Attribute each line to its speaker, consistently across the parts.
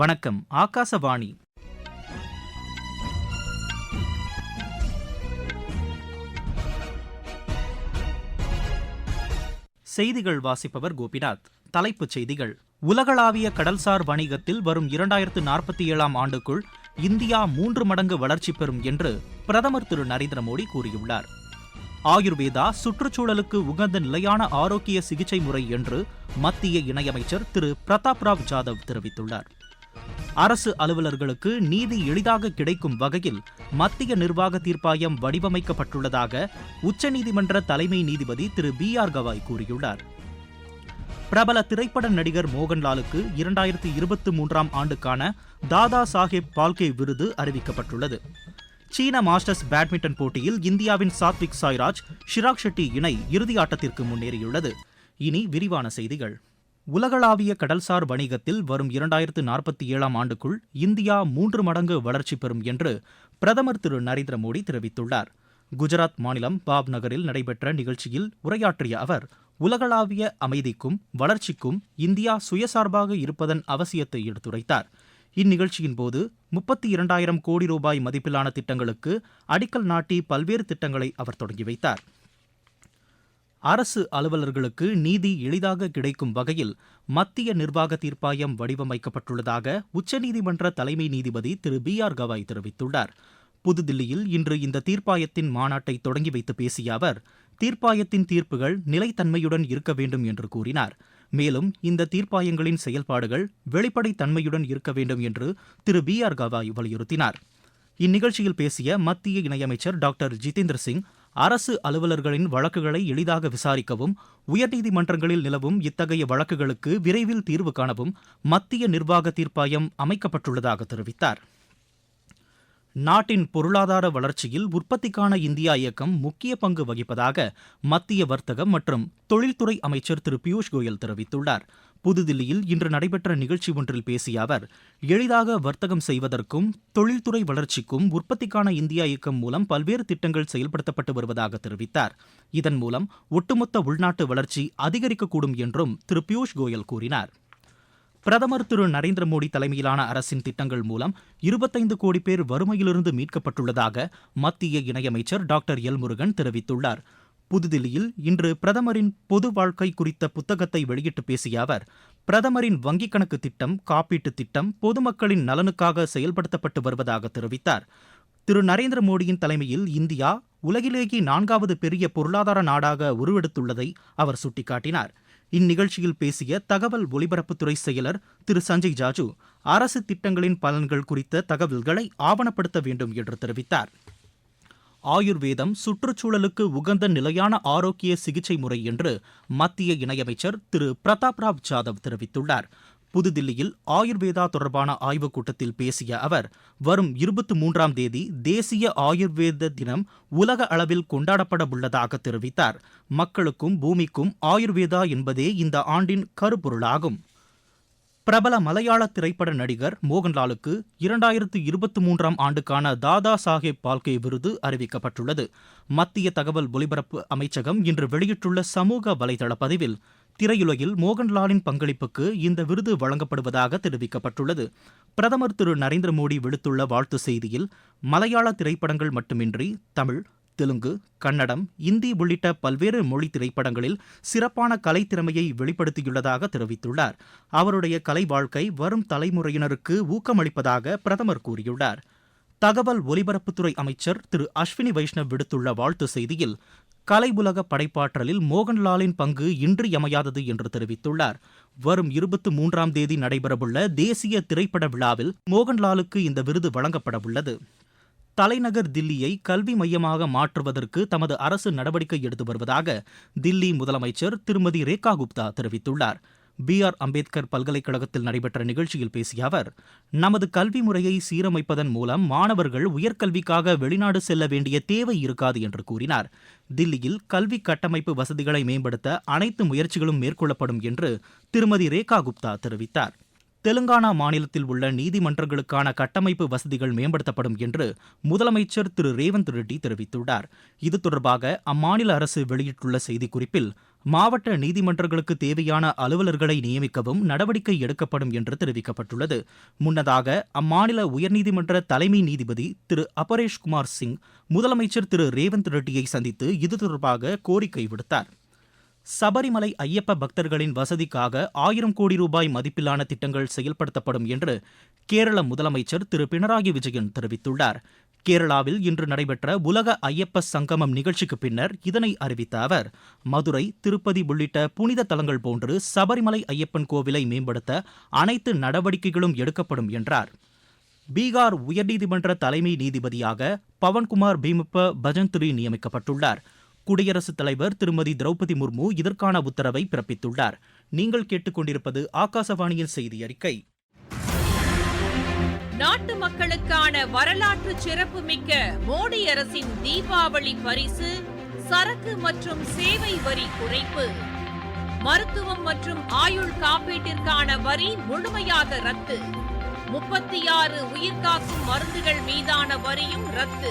Speaker 1: வணக்கம் ஆகாசவாணி செய்திகள் வாசிப்பவர் கோபிநாத் தலைப்புச் செய்திகள் உலகளாவிய கடல்சார் வணிகத்தில் வரும் இரண்டாயிரத்து நாற்பத்தி ஏழாம் ஆண்டுக்குள் இந்தியா மூன்று மடங்கு வளர்ச்சி பெறும் என்று பிரதமர் திரு நரேந்திர மோடி கூறியுள்ளார் ஆயுர்வேதா சுற்றுச்சூழலுக்கு உகந்த நிலையான ஆரோக்கிய சிகிச்சை முறை என்று மத்திய இணையமைச்சர் திரு பிரதாப் ராவ் ஜாதவ் தெரிவித்துள்ளார் அரசு அலுவலர்களுக்கு நீதி எளிதாக கிடைக்கும் வகையில் மத்திய நிர்வாக தீர்ப்பாயம் வடிவமைக்கப்பட்டுள்ளதாக உச்சநீதிமன்ற தலைமை நீதிபதி திரு பி ஆர் கவாய் கூறியுள்ளார் பிரபல திரைப்பட நடிகர் மோகன்லாலுக்கு இரண்டாயிரத்தி இருபத்தி மூன்றாம் ஆண்டுக்கான தாதா சாஹேப் பால்கே விருது அறிவிக்கப்பட்டுள்ளது சீன மாஸ்டர்ஸ் பேட்மிண்டன் போட்டியில் இந்தியாவின் சாத்விக் சாய்ராஜ் ஷிராக் ஷெட்டி இணை இறுதி ஆட்டத்திற்கு முன்னேறியுள்ளது இனி விரிவான செய்திகள் உலகளாவிய கடல்சார் வணிகத்தில் வரும் இரண்டாயிரத்து நாற்பத்தி ஏழாம் ஆண்டுக்குள் இந்தியா மூன்று மடங்கு வளர்ச்சி பெறும் என்று பிரதமர் திரு நரேந்திர மோடி தெரிவித்துள்ளார் குஜராத் மாநிலம் பாப் நகரில் நடைபெற்ற நிகழ்ச்சியில் உரையாற்றிய அவர் உலகளாவிய அமைதிக்கும் வளர்ச்சிக்கும் இந்தியா சுயசார்பாக இருப்பதன் அவசியத்தை எடுத்துரைத்தார் இந்நிகழ்ச்சியின் போது முப்பத்தி இரண்டாயிரம் கோடி ரூபாய் மதிப்பிலான திட்டங்களுக்கு அடிக்கல் நாட்டி பல்வேறு திட்டங்களை அவர் தொடங்கி வைத்தார் அரசு அலுவலர்களுக்கு நீதி எளிதாக கிடைக்கும் வகையில் மத்திய நிர்வாக தீர்ப்பாயம் வடிவமைக்கப்பட்டுள்ளதாக உச்சநீதிமன்ற தலைமை நீதிபதி திரு பி ஆர் கவாய் தெரிவித்துள்ளார் புதுதில்லியில் இன்று இந்த தீர்ப்பாயத்தின் மாநாட்டை தொடங்கி வைத்து பேசிய அவர் தீர்ப்பாயத்தின் தீர்ப்புகள் நிலைத்தன்மையுடன் இருக்க வேண்டும் என்று கூறினார் மேலும் இந்த தீர்ப்பாயங்களின் செயல்பாடுகள் தன்மையுடன் இருக்க வேண்டும் என்று திரு பி ஆர் கவாய் வலியுறுத்தினார் இந்நிகழ்ச்சியில் பேசிய மத்திய இணையமைச்சர் டாக்டர் ஜிதேந்திர சிங் அரசு அலுவலர்களின் வழக்குகளை எளிதாக விசாரிக்கவும் உயர்நீதிமன்றங்களில் நிலவும் இத்தகைய வழக்குகளுக்கு விரைவில் தீர்வு காணவும் மத்திய நிர்வாக தீர்ப்பாயம் அமைக்கப்பட்டுள்ளதாக தெரிவித்தார் நாட்டின் பொருளாதார வளர்ச்சியில் உற்பத்திக்கான இந்தியா இயக்கம் முக்கிய பங்கு வகிப்பதாக மத்திய வர்த்தகம் மற்றும் தொழில்துறை அமைச்சர் திரு பியூஷ் கோயல் தெரிவித்துள்ளார் புதுதில்லியில் இன்று நடைபெற்ற நிகழ்ச்சி ஒன்றில் பேசிய அவர் எளிதாக வர்த்தகம் செய்வதற்கும் தொழில்துறை வளர்ச்சிக்கும் உற்பத்திக்கான இந்தியா இயக்கம் மூலம் பல்வேறு திட்டங்கள் செயல்படுத்தப்பட்டு வருவதாக தெரிவித்தார் இதன் மூலம் ஒட்டுமொத்த உள்நாட்டு வளர்ச்சி அதிகரிக்கக்கூடும் என்றும் திரு பியூஷ் கோயல் கூறினார் பிரதமர் திரு நரேந்திர மோடி தலைமையிலான அரசின் திட்டங்கள் மூலம் இருபத்தைந்து கோடி பேர் வறுமையிலிருந்து மீட்கப்பட்டுள்ளதாக மத்திய இணையமைச்சர் டாக்டர் எல் முருகன் தெரிவித்துள்ளார் புதுதில்லியில் இன்று பிரதமரின் பொது வாழ்க்கை குறித்த புத்தகத்தை வெளியிட்டு பேசிய அவர் பிரதமரின் வங்கிக் கணக்கு திட்டம் காப்பீட்டுத் திட்டம் பொதுமக்களின் நலனுக்காக செயல்படுத்தப்பட்டு வருவதாக தெரிவித்தார் திரு நரேந்திர மோடியின் தலைமையில் இந்தியா உலகிலேயே நான்காவது பெரிய பொருளாதார நாடாக உருவெடுத்துள்ளதை அவர் சுட்டிக்காட்டினார் இந்நிகழ்ச்சியில் பேசிய தகவல் ஒலிபரப்புத்துறை செயலர் திரு சஞ்சய் ஜாஜு அரசு திட்டங்களின் பலன்கள் குறித்த தகவல்களை ஆவணப்படுத்த வேண்டும் என்று தெரிவித்தார் ஆயுர்வேதம் சுற்றுச்சூழலுக்கு உகந்த நிலையான ஆரோக்கிய சிகிச்சை முறை என்று மத்திய இணையமைச்சர் திரு பிரதாப் ராவ் ஜாதவ் தெரிவித்துள்ளார் புதுதில்லியில் ஆயுர்வேதா தொடர்பான ஆய்வுக் கூட்டத்தில் பேசிய அவர் வரும் இருபத்தி மூன்றாம் தேதி தேசிய ஆயுர்வேத தினம் உலக அளவில் கொண்டாடப்பட உள்ளதாக தெரிவித்தார் மக்களுக்கும் பூமிக்கும் ஆயுர்வேதா என்பதே இந்த ஆண்டின் கருப்பொருளாகும் பிரபல மலையாள திரைப்பட நடிகர் மோகன்லாலுக்கு இரண்டாயிரத்து இருபத்தி மூன்றாம் ஆண்டுக்கான தாதா சாஹேப் பால்கே விருது அறிவிக்கப்பட்டுள்ளது மத்திய தகவல் ஒலிபரப்பு அமைச்சகம் இன்று வெளியிட்டுள்ள சமூக வலைதள பதிவில் திரையுலகில் மோகன்லாலின் பங்களிப்புக்கு இந்த விருது வழங்கப்படுவதாக தெரிவிக்கப்பட்டுள்ளது பிரதமர் திரு நரேந்திர மோடி விடுத்துள்ள வாழ்த்து செய்தியில் மலையாள திரைப்படங்கள் மட்டுமின்றி தமிழ் தெலுங்கு கன்னடம் இந்தி உள்ளிட்ட பல்வேறு மொழி திரைப்படங்களில் சிறப்பான கலைத்திறமையை வெளிப்படுத்தியுள்ளதாக தெரிவித்துள்ளார் அவருடைய கலை வாழ்க்கை வரும் தலைமுறையினருக்கு ஊக்கமளிப்பதாக பிரதமர் கூறியுள்ளார் தகவல் ஒலிபரப்புத்துறை அமைச்சர் திரு அஸ்வினி வைஷ்ணவ் விடுத்துள்ள வாழ்த்து செய்தியில் கலை உலக படைப்பாற்றலில் மோகன்லாலின் பங்கு இன்றியமையாதது என்று தெரிவித்துள்ளார் வரும் இருபத்தி மூன்றாம் தேதி நடைபெறவுள்ள தேசிய திரைப்பட விழாவில் மோகன்லாலுக்கு இந்த விருது வழங்கப்படவுள்ளது தலைநகர் தில்லியை கல்வி மையமாக மாற்றுவதற்கு தமது அரசு நடவடிக்கை எடுத்து வருவதாக தில்லி முதலமைச்சர் திருமதி ரேகா குப்தா தெரிவித்துள்ளார் பி ஆர் அம்பேத்கர் பல்கலைக்கழகத்தில் நடைபெற்ற நிகழ்ச்சியில் பேசிய அவர் நமது கல்வி முறையை சீரமைப்பதன் மூலம் மாணவர்கள் உயர்கல்விக்காக வெளிநாடு செல்ல வேண்டிய தேவை இருக்காது என்று கூறினார் தில்லியில் கல்வி கட்டமைப்பு வசதிகளை மேம்படுத்த அனைத்து முயற்சிகளும் மேற்கொள்ளப்படும் என்று திருமதி ரேகா குப்தா தெரிவித்தார் தெலுங்கானா மாநிலத்தில் உள்ள நீதிமன்றங்களுக்கான கட்டமைப்பு வசதிகள் மேம்படுத்தப்படும் என்று முதலமைச்சர் திரு ரேவந்த் ரெட்டி தெரிவித்துள்ளார் இது தொடர்பாக அம்மாநில அரசு வெளியிட்டுள்ள செய்திக்குறிப்பில் மாவட்ட நீதிமன்றங்களுக்கு தேவையான அலுவலர்களை நியமிக்கவும் நடவடிக்கை எடுக்கப்படும் என்று தெரிவிக்கப்பட்டுள்ளது முன்னதாக அம்மாநில உயர்நீதிமன்ற தலைமை நீதிபதி திரு அபரேஷ் குமார் சிங் முதலமைச்சர் திரு ரேவந்த் ரெட்டியை சந்தித்து இது தொடர்பாக கோரிக்கை விடுத்தார் சபரிமலை ஐயப்ப பக்தர்களின் வசதிக்காக ஆயிரம் கோடி ரூபாய் மதிப்பிலான திட்டங்கள் செயல்படுத்தப்படும் என்று கேரள முதலமைச்சர் திரு பினராயி விஜயன் தெரிவித்துள்ளார் கேரளாவில் இன்று நடைபெற்ற உலக ஐயப்ப சங்கமம் நிகழ்ச்சிக்கு பின்னர் இதனை அறிவித்த அவர் மதுரை திருப்பதி உள்ளிட்ட புனித தலங்கள் போன்று சபரிமலை ஐயப்பன் கோவிலை மேம்படுத்த அனைத்து நடவடிக்கைகளும் எடுக்கப்படும் என்றார் பீகார் உயர்நீதிமன்ற தலைமை நீதிபதியாக பவன்குமார் பீமப்ப பஜந்திரி நியமிக்கப்பட்டுள்ளார் குடியரசுத் தலைவர் திருமதி திரௌபதி முர்மு இதற்கான உத்தரவை பிறப்பித்துள்ளார் நீங்கள் கேட்டுக்கொண்டிருப்பது ஆகாசவாணியின் செய்தி அறிக்கை
Speaker 2: நாட்டு மக்களுக்கான வரலாற்று சிறப்புமிக்க மோடி அரசின் தீபாவளி பரிசு சரக்கு மற்றும் சேவை வரி குறைப்பு மருத்துவம் மற்றும் ஆயுள் காப்பீட்டிற்கான வரி முழுமையாக ரத்து முப்பத்தி ஆறு உயிர்காக்கும் மருந்துகள் மீதான வரியும் ரத்து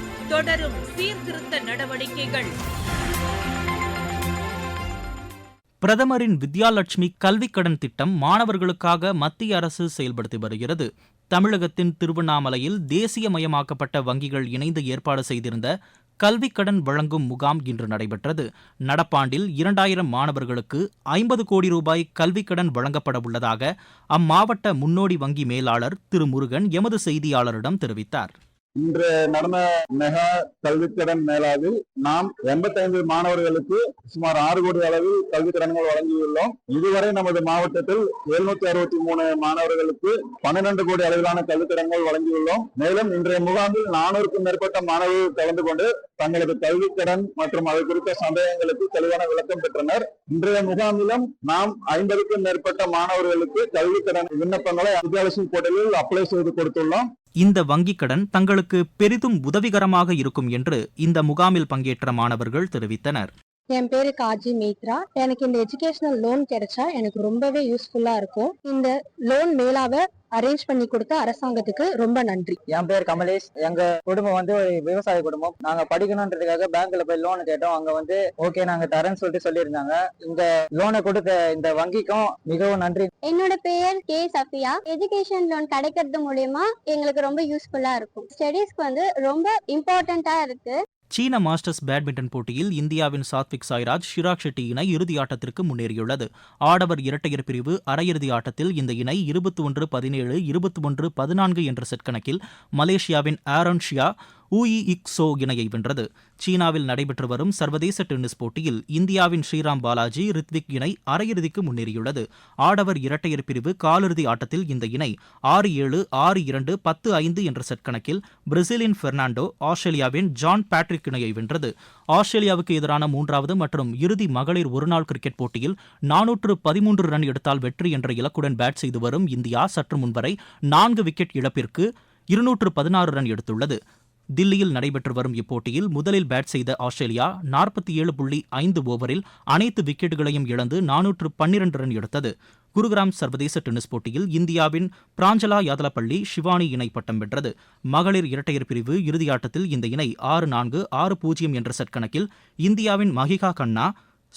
Speaker 2: தொடரும் சீர்திருத்த நடவடிக்கைகள்
Speaker 1: பிரதமரின் வித்யாலட்சுமி கல்விக் கடன் திட்டம் மாணவர்களுக்காக மத்திய அரசு செயல்படுத்தி வருகிறது தமிழகத்தின் திருவண்ணாமலையில் தேசியமயமாக்கப்பட்ட வங்கிகள் இணைந்து ஏற்பாடு செய்திருந்த கல்விக் கடன் வழங்கும் முகாம் இன்று நடைபெற்றது நடப்பாண்டில் இரண்டாயிரம் மாணவர்களுக்கு ஐம்பது கோடி ரூபாய் கல்விக் கடன் வழங்கப்பட உள்ளதாக அம்மாவட்ட முன்னோடி வங்கி மேலாளர் திரு முருகன் எமது செய்தியாளரிடம் தெரிவித்தார் இன்று
Speaker 3: நடந்த மெகா கல்விக்கடன் மேலாது நாம் எண்பத்தைந்து மாணவர்களுக்கு சுமார் ஆறு கோடி அளவில் கல்வித்திறன்கள் வழங்கியுள்ளோம் இதுவரை நமது மாவட்டத்தில் எழுநூத்தி அறுபத்தி மூணு மாணவர்களுக்கு பன்னிரண்டு கோடி அளவிலான கல்வி வழங்கியுள்ளோம் மேலும் இன்றைய முகாமில் நானூறுக்கும் மேற்பட்ட மாணவர்கள் கலந்து கொண்டு தங்களது கல்வித்திறன் மற்றும் அது குறித்த சந்தேகங்களுக்கு தெளிவான விளக்கம் பெற்றனர் இன்றைய முகாமிலும் நாம் ஐம்பதுக்கும் மேற்பட்ட மாணவர்களுக்கு கல்வித்திறன் விண்ணப்பங்களை அத்தியாவசிய போட்டியில் அப்ளை செய்து கொடுத்துள்ளோம்
Speaker 1: இந்த வங்கிக் கடன் தங்களுக்கு பெரிதும் உதவிகரமாக இருக்கும் என்று இந்த முகாமில் பங்கேற்ற மாணவர்கள் தெரிவித்தனர் என் பேரு
Speaker 4: காஜி மீத்ரா எனக்கு இந்த எஜுகேஷனல் லோன் கிடைச்சா எனக்கு ரொம்பவே யூஸ்ஃபுல்லா இருக்கும் இந்த லோன் மேலாவ அரேஞ்ச் பண்ணி கொடுத்த அரசாங்கத்துக்கு ரொம்ப நன்றி என் பேர்
Speaker 5: கமலேஷ் எங்க குடும்பம் வந்து ஒரு விவசாய குடும்பம் நாங்க படிக்கணும்ன்றதுக்காக பேங்க்ல போய் லோன் கேட்டோம் அங்க வந்து ஓகே நாங்க தரேன்னு சொல்லிட்டு சொல்லியிருந்தாங்க இந்த லோனை கொடுத்த இந்த வங்கிக்கும் மிகவும் நன்றி
Speaker 6: என்னோட பெயர் கே சஃபியா எஜுகேஷன் லோன் கிடைக்கிறது மூலியமா எங்களுக்கு ரொம்ப யூஸ்ஃபுல்லா இருக்கும் ஸ்டடீஸ்க்கு வந்து ரொம்ப இம்பார்ட்டன்டா இருக்கு
Speaker 1: சீன மாஸ்டர்ஸ் பேட்மிண்டன் போட்டியில் இந்தியாவின் சாத்விக் சாய்ராஜ் ஷிராக் ஷெட்டி இணை இறுதி ஆட்டத்திற்கு முன்னேறியுள்ளது ஆடவர் இரட்டையர் பிரிவு அரையிறுதி ஆட்டத்தில் இந்த இணை இருபத்தி ஒன்று பதினேழு இருபத்தி ஒன்று பதினான்கு என்ற செட் கணக்கில் மலேசியாவின் ஆரோன் ஷியா ஊயி இக் சோ இணையை வென்றது சீனாவில் நடைபெற்று வரும் சர்வதேச டென்னிஸ் போட்டியில் இந்தியாவின் ஸ்ரீராம் பாலாஜி ரித்விக் இணை அரையிறுதிக்கு முன்னேறியுள்ளது ஆடவர் இரட்டையர் பிரிவு காலிறுதி ஆட்டத்தில் இந்த இணை ஆறு ஏழு ஆறு இரண்டு பத்து ஐந்து என்ற செட் கணக்கில் பிரேசிலின் பெர்னாண்டோ ஆஸ்திரேலியாவின் ஜான் பேட்ரிக் இணையை வென்றது ஆஸ்திரேலியாவுக்கு எதிரான மூன்றாவது மற்றும் இறுதி மகளிர் ஒருநாள் கிரிக்கெட் போட்டியில் நானூற்று பதிமூன்று ரன் எடுத்தால் வெற்றி என்ற இலக்குடன் பேட் செய்து வரும் இந்தியா சற்று முன்வரை நான்கு விக்கெட் இழப்பிற்கு இருநூற்று பதினாறு ரன் எடுத்துள்ளது தில்லியில் நடைபெற்று வரும் இப்போட்டியில் முதலில் பேட் செய்த ஆஸ்திரேலியா நாற்பத்தி ஏழு புள்ளி ஐந்து ஓவரில் அனைத்து விக்கெட்டுகளையும் இழந்து நானூற்று பன்னிரண்டு ரன் எடுத்தது குருகிராம் சர்வதேச டென்னிஸ் போட்டியில் இந்தியாவின் பிராஞ்சலா யாதலப்பள்ளி ஷிவானி இணை பட்டம் வென்றது மகளிர் இரட்டையர் பிரிவு இறுதியாட்டத்தில் இந்த இணை ஆறு நான்கு ஆறு பூஜ்ஜியம் என்ற செட் கணக்கில் இந்தியாவின் மஹிகா கண்ணா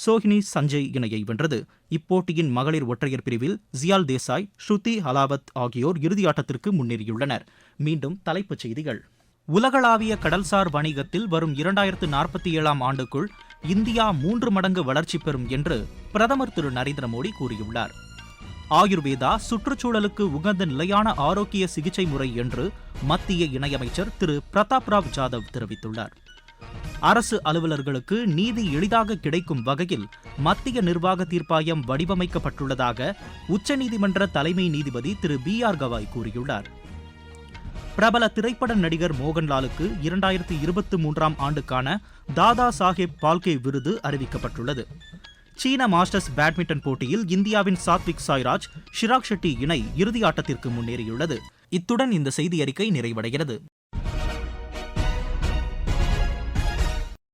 Speaker 1: சோஹினி சஞ்சய் இணையை வென்றது இப்போட்டியின் மகளிர் ஒற்றையர் பிரிவில் ஜியால் தேசாய் ஸ்ருதி ஹலாவத் ஆகியோர் இறுதியாட்டத்திற்கு முன்னேறியுள்ளனர் மீண்டும் தலைப்புச் செய்திகள் உலகளாவிய கடல்சார் வணிகத்தில் வரும் இரண்டாயிரத்து நாற்பத்தி ஏழாம் ஆண்டுக்குள் இந்தியா மூன்று மடங்கு வளர்ச்சி பெறும் என்று பிரதமர் திரு நரேந்திர மோடி கூறியுள்ளார் ஆயுர்வேதா சுற்றுச்சூழலுக்கு உகந்த நிலையான ஆரோக்கிய சிகிச்சை முறை என்று மத்திய இணையமைச்சர் திரு பிரதாப் ராவ் ஜாதவ் தெரிவித்துள்ளார் அரசு அலுவலர்களுக்கு நீதி எளிதாக கிடைக்கும் வகையில் மத்திய நிர்வாக தீர்ப்பாயம் வடிவமைக்கப்பட்டுள்ளதாக உச்சநீதிமன்ற தலைமை நீதிபதி திரு பி ஆர் கவாய் கூறியுள்ளார் பிரபல திரைப்பட நடிகர் மோகன்லாலுக்கு இரண்டாயிரத்தி இருபத்தி மூன்றாம் ஆண்டுக்கான தாதா சாஹேப் பால்கே விருது அறிவிக்கப்பட்டுள்ளது சீன மாஸ்டர்ஸ் பேட்மிண்டன் போட்டியில் இந்தியாவின் சாத்விக் சாய்ராஜ் ஷிராக் ஷெட்டி இணை இறுதி ஆட்டத்திற்கு முன்னேறியுள்ளது இத்துடன் இந்த செய்தி அறிக்கை நிறைவடைகிறது